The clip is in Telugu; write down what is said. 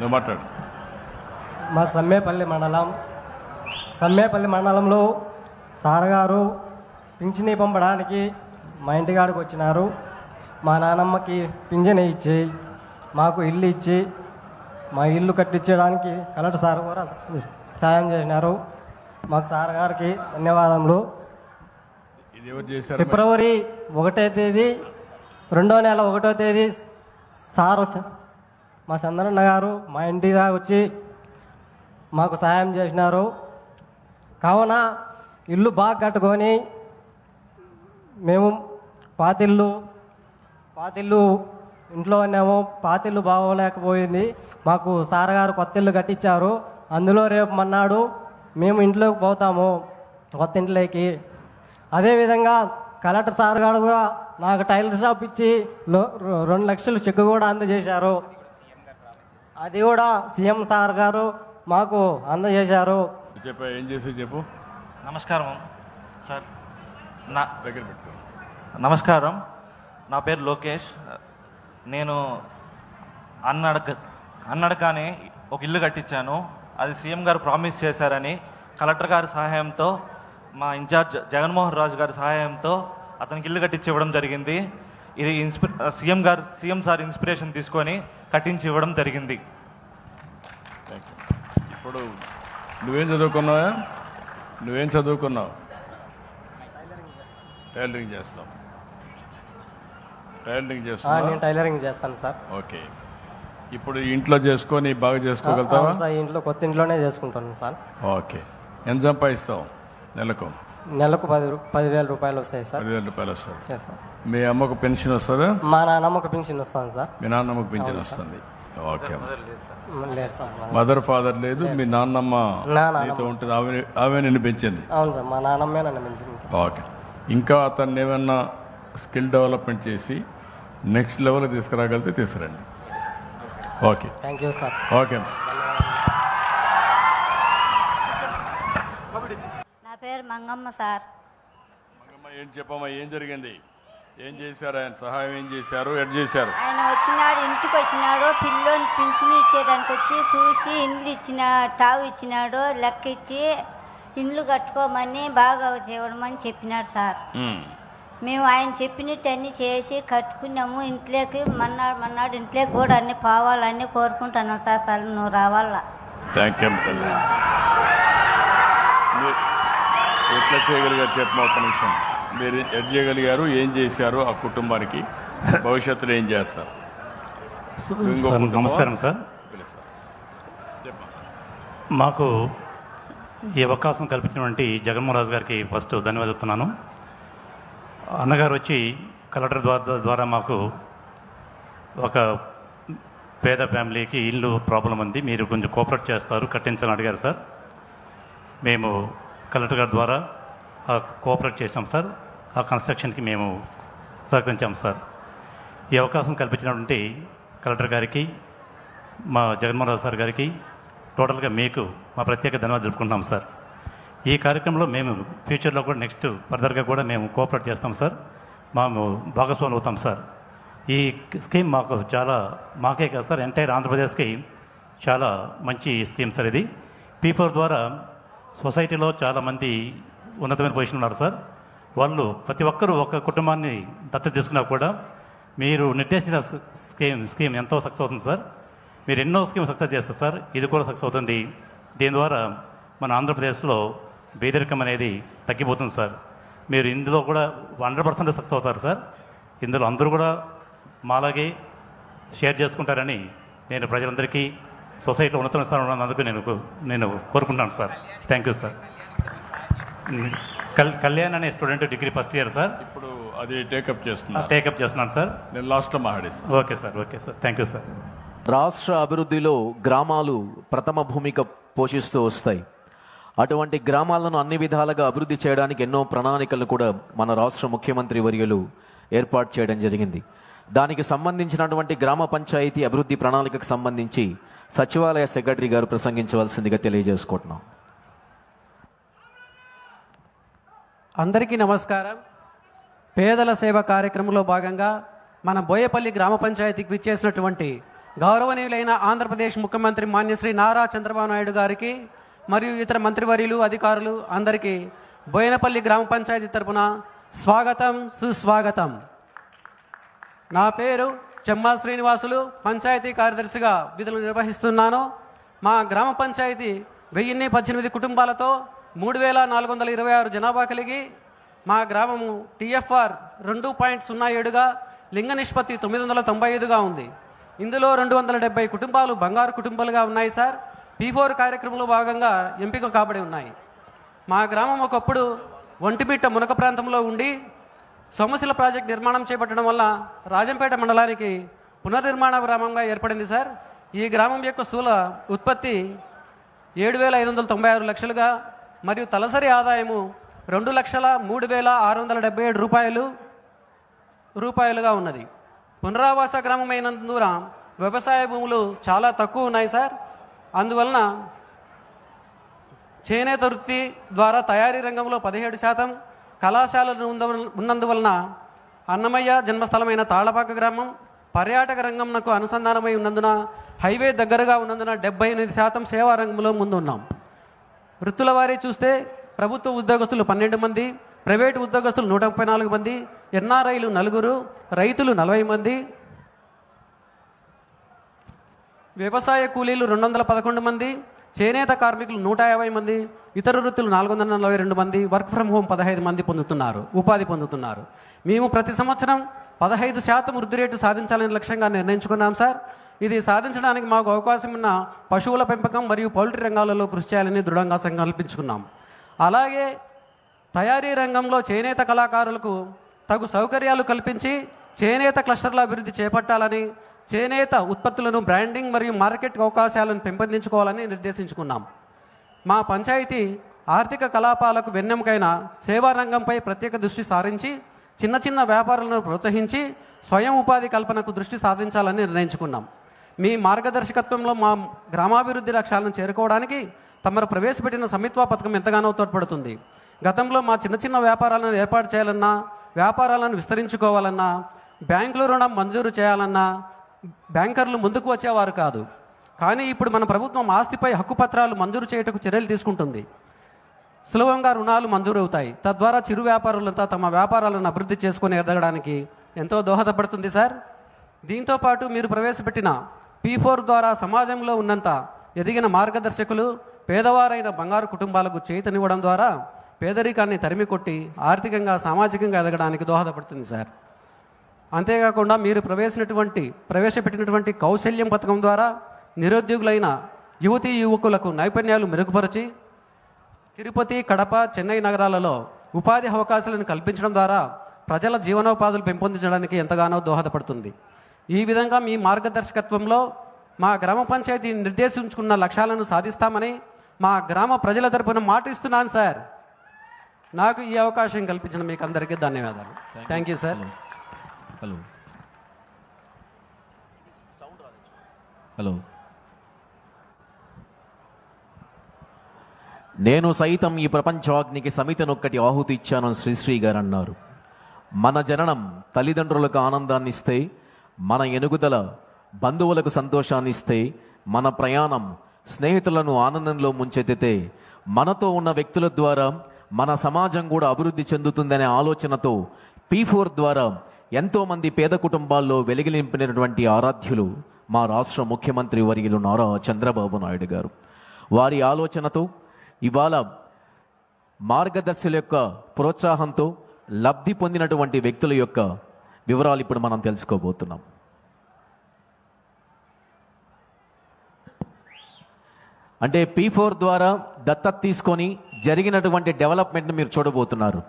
నువ్వు మాట్లాడు. మా సమ్మేపల్లి మండలం సమ్మేపల్లి మండలంలో సార్ గారు పింఛని పంపడానికి మా ఇంటికాడికి వచ్చినారు. మా నానమ్మకి పింఛని ఇచ్చి మాకు ఇల్లు ఇచ్చి మా ఇల్లు కట్టించడానికి కలెక్టర్ సార్ కూడా సాయం చేసినారు. మాకు సార్ గారికి ధన్యవాదములు. ఫిబ్రవరి ఒకటో తేదీ రెండో నెల ఒకటో తేదీ సార్ మా చంద్రన్న గారు మా ఇంటి దాకా వచ్చి మాకు సాయం చేసినారు. కావున ఇల్లు బాగా కట్టుకొని మేము పాతిల్లు పాతిల్లు ఇంట్లో ఉన్నాము. పాతిల్లు బాగోలేకపోయింది. మాకు సార్ గారు కొత్త ఇల్లు కట్టించారు. అందులో రేపు మన్నాడు మేము ఇంట్లోకి పోతాము కొత్త ఇంట్లోకి. అదేవిధంగా కలెక్టర్ సార్ గారు కూడా నాకు టైలర్ షాప్ ఇచ్చి రెండు లక్షలు చెక్ కూడా అందజేశారు. అది కూడా సీఎం సార్ గారు మాకు అందజేశారు. చెప్పా ఏం చేసి చెప్పు. నమస్కారం. సార్ నా దగ్గర పెట్టుకో నమస్కారం. నా పేరు లోకేష్. నేను అన్నడక అన్నడకానే ఒక ఇల్లు కట్టించాను. అది సీఎం గారు ప్రామిస్ చేశారని కలెక్టర్ గారి సహాయంతో మా ఇన్ఛార్జ్ జగన్మోహన్ రాజు గారి సహాయంతో అతనికి ఇల్లు కట్టించి ఇవ్వడం జరిగింది. ఇది ఇన్స్పి సీఎం గారు సీఎం సార్ ఇన్స్పిరేషన్ తీసుకొని కట్టించి ఇవ్వడం జరిగింది. ఇప్పుడు నువ్వేం చదువుకున్నావా? నువ్వేం చదువుకున్నావు? టైలరింగ్ చేస్తావు టైలరింగ్ ఆ, చేస్తావా నేను టైలరింగ్ చేస్తాను సార్. ఓకే. ఇప్పుడు ఇంట్లో చేసుకొని బాగా చేసుకోగలుగుతావా? ఇంట్లో కొత్త ఇంట్లోనే చేసుకుంటాను సార్. ఓకే. ఎంత సంపాదిస్తావు? నెలకు? నెలకు పది పదివేల రూపాయలు వస్తాయి సార్. పదివేల రూపాయలు వస్తుంది yes, సార్ మీ అమ్మకు పెన్షన్ వస్తుందా? మా నాన్నమ్మకు పెన్షన్ వస్తాను సార్. మీ నాన్నమ్మకు పెన్షన్ వస్తుంది. ఓకే లేదు సార్. మదర్ ఫాదర్ లేదు మీ నాన్నమ్మ నీతో ఉంటుంది. ఆమె ఆమె నిన్ను పెంచింది. అవును సార్ మా నాన్నమ్మే నన్ను పెంచింది సార్. ఓకే. ఇంకా అతన్ని ఏమన్నా స్కిల్ డెవలప్మెంట్ చేసి నెక్స్ట్ లెవెల్ తీసుకురాగలిగితే తీసుకురండి. Okay. Thank you sir okay పేరు మంగమ్మ సార్. మంగమ్మ ఏం చెప్పమ్మా ఏం జరిగింది? ఏం చేశారు? ఆయన సహాయం ఏం చేశారు? ఎడ్ చేశారు? ఆయన వచ్చినాడు ఇంటికి వచ్చినాడు పిల్లోని పింఛని ఇచ్చేదానికి వచ్చి చూసి ఇండ్లు ఇచ్చిన తావు ఇచ్చినాడు లెక్క ఇచ్చి ఇండ్లు కట్టుకోమని బాగా చేయడమని చెప్పినాడు సార్. మేము ఆయన చెప్పినట్టు అన్నీ చేసి కట్టుకున్నాము ఇంట్లోకి మన్నాడు మన్నాడు ఇంట్లోకి కూడా అన్ని పోవాలని కోరుకుంటున్నాం సార్ సార్ నువ్వు రావాలా. థ్యాంక్ యూ ఎట్లా చేయగలిగారు చెప్పమా ఒక్క నిమిషం. మీరు ఎడ్ చేయగలిగారు ఏం చేశారు ఆ కుటుంబానికి? భవిష్యత్తులో ఏం చేస్తారు? నమస్కారం సార్. మాకు ఈ అవకాశం కల్పించినటువంటి జగన్మోహన్ రాజు గారికి ఫస్ట్ ధన్యవాదాలు చెప్తున్నాను. అన్నగారు వచ్చి కలెక్టర్ ద్వారా ద్వారా మాకు ఒక పేద ఫ్యామిలీకి ఇల్లు ప్రాబ్లం ఉంది మీరు కొంచెం కోఆపరేట్ చేస్తారు కట్టించాలని అడిగారు సార్. మేము కలెక్టర్ గారి ద్వారా ఆ కోఆపరేట్ చేసాం సార్. ఆ కన్స్ట్రక్షన్కి మేము సహకరించాం సార్. ఈ అవకాశం కల్పించినటువంటి కలెక్టర్ గారికి మా జగన్మోహన్ సార్ గారికి టోటల్గా మీకు మా ప్రత్యేక ధన్యవాదాలు తెలుపుకుంటున్నాం సార్. ఈ కార్యక్రమంలో మేము ఫ్యూచర్లో కూడా నెక్స్ట్ ఫర్దర్గా కూడా మేము కోఆపరేట్ చేస్తాం సార్. మేము భాగస్వాములు అవుతాం సార్. ఈ స్కీమ్ మాకు చాలా మాకే కాదు సార్ ఎంటైర్ ఆంధ్రప్రదేశ్కి చాలా మంచి స్కీమ్ సార్ ఇది. పీఫోర్ ద్వారా సొసైటీలో చాలామంది ఉన్నతమైన పొజిషన్ ఉన్నారు సార్. వాళ్ళు ప్రతి ఒక్కరూ ఒక కుటుంబాన్ని దత్తత తీసుకున్నా కూడా మీరు నిర్దేశించిన స్కీమ్ స్కీమ్ ఎంతో సక్సెస్ అవుతుంది సార్. మీరు ఎన్నో స్కీమ్ సక్సెస్ చేస్తారు సార్. ఇది కూడా సక్సెస్ అవుతుంది. దీని ద్వారా మన ఆంధ్రప్రదేశ్లో పేదరికం అనేది తగ్గిపోతుంది సార్. మీరు ఇందులో కూడా హండ్రెడ్ పర్సెంట్ సక్సెస్ అవుతారు సార్. ఇందులో అందరూ కూడా మాలాగే షేర్ చేసుకుంటారని నేను ప్రజలందరికీ సొసైటీలో ఉన్నత స్థానంలో ఉన్నందుకు నేను నేను కోరుకుంటున్నాను సార్. థ్యాంక్ యూ సార్ కల్ కళ్యాణ్ అనే student degree first year sir. ఇప్పుడు అది టేకప్ చేస్తున్నారు. టేకప్ చేస్తున్నాను సార్. నేను లాస్ట్లో మాట్లాడిస్తాను okay sir okay sir. Thank you sir రాష్ట్ర అభివృద్ధిలో గ్రామాలు ప్రథమ భూమిక పోషిస్తూ వస్తాయి. అటువంటి గ్రామాలను అన్ని విధాలుగా అభివృద్ధి చేయడానికి ఎన్నో ప్రణాళికలను కూడా మన రాష్ట్ర ముఖ్యమంత్రి వర్యులు ఏర్పాటు చేయడం జరిగింది. దానికి సంబంధించినటువంటి గ్రామ పంచాయతీ అభివృద్ధి ప్రణాళికకు సంబంధించి సచివాలయ సెక్రటరీ గారు ప్రసంగించవలసిందిగా తెలియజేసుకుంటున్నాం. అందరికీ నమస్కారం. పేదల సేవ కార్యక్రమంలో భాగంగా మన బోయపల్లి గ్రామ పంచాయతీకి విచ్చేసినటువంటి గౌరవనీయులైన ఆంధ్రప్రదేశ్ ముఖ్యమంత్రి మాన్యశ్రీ నారా చంద్రబాబు నాయుడు గారికి మరియు ఇతర మంత్రివర్యులు అధికారులు అందరికీ బోయనపల్లి గ్రామ పంచాయతీ తరపున స్వాగతం సుస్వాగతం. నా పేరు చెమ్మా శ్రీనివాసులు పంచాయతీ కార్యదర్శిగా విధులు నిర్వహిస్తున్నాను. మా గ్రామ పంచాయతీ వెయ్యిన్ని పద్దెనిమిది కుటుంబాలతో మూడు వేల నాలుగు వందల ఇరవై ఆరు జనాభా కలిగి మా గ్రామము టిఎఫ్ఆర్ రెండు పాయింట్ సున్నా ఏడుగా లింగ నిష్పత్తి తొమ్మిది వందల తొంభై ఐదుగా ఉంది. ఇందులో రెండు వందల డెబ్బై కుటుంబాలు బంగారు కుటుంబాలుగా ఉన్నాయి సార్. పీ ఫోర్ కార్యక్రమంలో భాగంగా ఎంపిక కాబడి ఉన్నాయి. మా గ్రామం ఒకప్పుడు ఒంటిమిట్ట మునక ప్రాంతంలో ఉండి సోమశిల ప్రాజెక్ట్ నిర్మాణం చేపట్టడం వల్ల రాజంపేట మండలానికి పునర్నిర్మాణ గ్రామంగా ఏర్పడింది సార్. ఈ గ్రామం యొక్క స్థూల ఉత్పత్తి ఏడు వేల ఐదు వందల తొంభై ఆరు లక్షలుగా మరియు తలసరి ఆదాయము రెండు లక్షల మూడు వేల ఆరు వందల డెబ్బై ఏడు రూపాయలు రూపాయలుగా ఉన్నది. పునరావాస గ్రామమైనందున వ్యవసాయ భూములు చాలా తక్కువ ఉన్నాయి సార్. అందువలన చేనేత వృత్తి ద్వారా తయారీ రంగంలో పదిహేడు శాతం కళాశాలలు ఉన్నందువలన అన్నమయ్య జన్మస్థలమైన తాళపాక గ్రామం పర్యాటక రంగంకు అనుసంధానమై ఉన్నందున హైవే దగ్గరగా ఉన్నందున డెబ్బై ఎనిమిది శాతం సేవా రంగంలో ముందున్నాం. వృత్తుల వారే చూస్తే ప్రభుత్వ ఉద్యోగస్తులు పన్నెండు మంది ప్రైవేటు ఉద్యోగస్తులు నూట ముప్పై నాలుగు మంది ఎన్ఆర్ఐలు నలుగురు రైతులు నలభై మంది వ్యవసాయ కూలీలు రెండు వందల పదకొండు మంది చేనేత కార్మికులు నూట యాభై మంది ఇతర వృత్తులు నాలుగు వందల నలభై రెండు మంది వర్క్ ఫ్రమ్ హోమ్ పదహైదు మంది పొందుతున్నారు ఉపాధి పొందుతున్నారు. మేము ప్రతి సంవత్సరం పదహైదు శాతం వృద్ధి రేటు సాధించాలని లక్ష్యంగా నిర్ణయించుకున్నాం సార్. ఇది సాధించడానికి మాకు అవకాశం ఉన్న పశువుల పెంపకం మరియు పౌల్ట్రీ రంగాలలో కృషి చేయాలని దృఢంగా సంకల్పించుకున్నాం. అలాగే తయారీ రంగంలో చేనేత కళాకారులకు తగు సౌకర్యాలు కల్పించి చేనేత క్లస్టర్ల అభివృద్ధి చేపట్టాలని చేనేత ఉత్పత్తులను బ్రాండింగ్ మరియు మార్కెట్ అవకాశాలను పెంపొందించుకోవాలని నిర్దేశించుకున్నాం. మా పంచాయతీ ఆర్థిక కలాపాలకు వెన్నెముకైన సేవా రంగంపై ప్రత్యేక దృష్టి సారించి చిన్న చిన్న వ్యాపారాలను ప్రోత్సహించి స్వయం ఉపాధి కల్పనకు దృష్టి సాధించాలని నిర్ణయించుకున్నాం. మీ మార్గదర్శకత్వంలో మా గ్రామాభివృద్ధి లక్ష్యాలను చేరుకోవడానికి తమరు ప్రవేశపెట్టిన సమిత్వ పథకం ఎంతగానో తోడ్పడుతుంది. గతంలో మా చిన్న చిన్న వ్యాపారాలను ఏర్పాటు చేయాలన్నా వ్యాపారాలను విస్తరించుకోవాలన్నా బ్యాంకులు రుణం మంజూరు చేయాలన్నా బ్యాంకర్లు ముందుకు వచ్చేవారు కాదు. కానీ ఇప్పుడు మన ప్రభుత్వం ఆస్తిపై హక్కు పత్రాలు మంజూరు చేయుటకు చర్యలు తీసుకుంటుంది. సులభంగా రుణాలు మంజూరవుతాయి. తద్వారా చిరు వ్యాపారులంతా తమ వ్యాపారాలను అభివృద్ధి చేసుకుని ఎదగడానికి ఎంతో దోహదపడుతుంది సార్. దీంతో పాటు మీరు ప్రవేశపెట్టిన పీ ఫోర్ ద్వారా సమాజంలో ఉన్నంత ఎదిగిన మార్గదర్శకులు పేదవారైన బంగారు కుటుంబాలకు చేతనివ్వడం ద్వారా పేదరికాన్ని తరిమి కొట్టి ఆర్థికంగా సామాజికంగా ఎదగడానికి దోహదపడుతుంది సార్. అంతేకాకుండా మీరు ప్రవేశినటువంటి ప్రవేశపెట్టినటువంటి కౌశల్యం పథకం ద్వారా నిరుద్యోగులైన యువతీ యువకులకు నైపుణ్యాలు మెరుగుపరిచి తిరుపతి కడప చెన్నై నగరాలలో ఉపాధి అవకాశాలను కల్పించడం ద్వారా ప్రజల జీవనోపాధులు పెంపొందించడానికి ఎంతగానో దోహదపడుతుంది. ఈ విధంగా మీ మార్గదర్శకత్వంలో మా గ్రామ పంచాయతీ నిర్దేశించుకున్న లక్ష్యాలను సాధిస్తామని మా గ్రామ ప్రజల తరపున మాటిస్తున్నాను సార్. నాకు ఈ అవకాశం కల్పించిన మీకు అందరికీ ధన్యవాదాలు thank you sir hello. Hello. నేను సైతం ఈ ప్రపంచాగ్నికి సమితనొక్కటి ఆహుతి ఇచ్చానని శ్రీశ్రీ గారు అన్నారు మన జననం తల్లిదండ్రులకు ఆనందాన్ని ఇస్తే మన ఎనుగుదల బంధువులకు సంతోషాన్ని ఇస్తే మన ప్రయాణం స్నేహితులను ఆనందంలో ముంచెత్తితే మనతో ఉన్న వ్యక్తుల ద్వారా మన సమాజం కూడా అభివృద్ధి చెందుతుందనే ఆలోచనతో పీ ఫోర్ ద్వారా ఎంతోమంది పేద కుటుంబాల్లో వెలిగిలింపినటువంటి ఆరాధ్యులు మా రాష్ట్ర ముఖ్యమంత్రి వర్యులు నారా చంద్రబాబు నాయుడు గారు. వారి ఆలోచనతో ఇవాళ మార్గదర్శుల యొక్క ప్రోత్సాహంతో లబ్ధి పొందినటువంటి వ్యక్తుల యొక్క వివరాలు ఇప్పుడు మనం తెలుసుకోబోతున్నాం. అంటే పీ ఫోర్ ద్వారా దత్తత తీసుకొని జరిగినటువంటి డెవలప్మెంట్ని మీరు చూడబోతున్నారు.